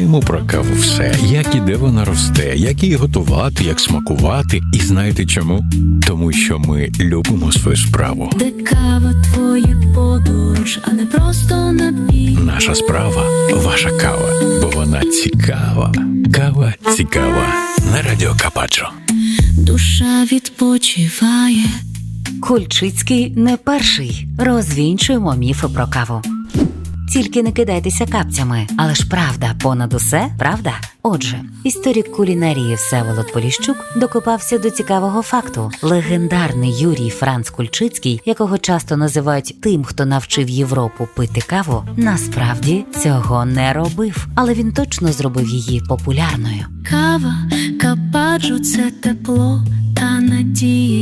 знаємо про каву все, як і де вона росте, як її готувати, як смакувати. І знаєте чому? Тому що ми любимо свою справу. Де кава твоя подорож, а не просто напій. Наша справа ваша кава, бо вона цікава. Кава цікава на радіо Капачо. Душа відпочиває. Кульчицький не перший. Розвінчуємо міфи про каву. Тільки не кидайтеся капцями, але ж правда понад усе, правда? Отже, історик кулінарії Всеволод Поліщук докопався до цікавого факту. Легендарний Юрій Франц Кульчицький, якого часто називають тим, хто навчив Європу пити каву, насправді цього не робив, але він точно зробив її популярною. Кава, кападжо це тепло та надії.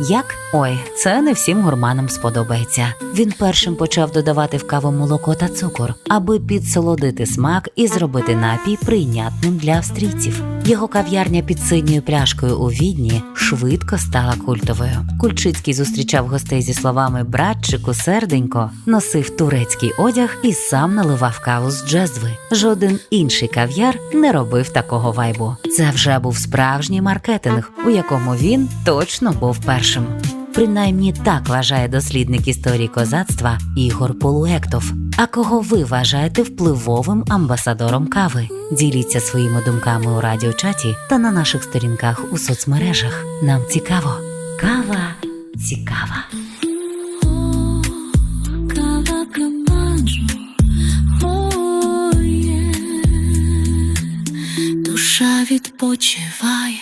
Як? Ой, це не всім гурманам сподобається. Він першим почав додавати в каву молоко та цукор, аби підсолодити смак і зробити напій прийнятним для австрійців. Його кав'ярня під синьою пляшкою у відні швидко стала культовою. Кульчицький зустрічав гостей зі словами братчику, серденько, носив турецький одяг і сам наливав каву з джезви. Жоден інший кав'яр не робив такого вайбу. Це вже був справжній маркетинг, у якому він точно був першим. Принаймні так вважає дослідник історії козацтва Ігор Полуектов. А кого ви вважаєте впливовим амбасадором кави? Діліться своїми думками у радіочаті та на наших сторінках у соцмережах. Нам цікаво. Кава цікава. Душа відпочиває.